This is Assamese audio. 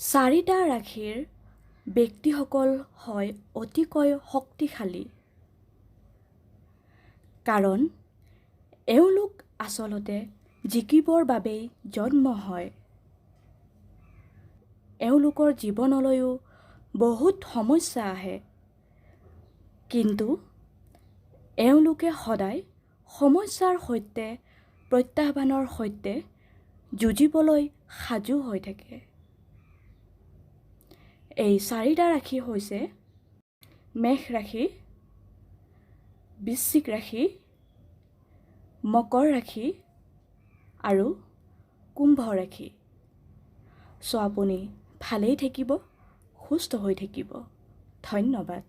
চাৰিটা ৰাশিৰ ব্যক্তিসকল হয় অতিকৈ শক্তিশালী। কাৰণ এওঁলোক আচলতে জিকিবৰ বাবেই জন্ম হয়। এওঁলোকৰ জীৱনলৈও বহুত সমস্যা আহে। কিন্তু এওঁলোকে সদায় সমস্যাৰ সৈতে প্ৰত্যাহ্বানৰ সৈতে যুঁজিবলৈ সাজু হৈ থাকে। এই চাৰিটা ৰাশি হৈছে মেষ ৰাশি বৃশ্চিক ৰাশি মকৰ ৰাশি আৰু কুম্ভ ৰাশি। চ' আপুনি ভালেই থাকিব সুস্থ হৈ থাকিব। ধন্যবাদ।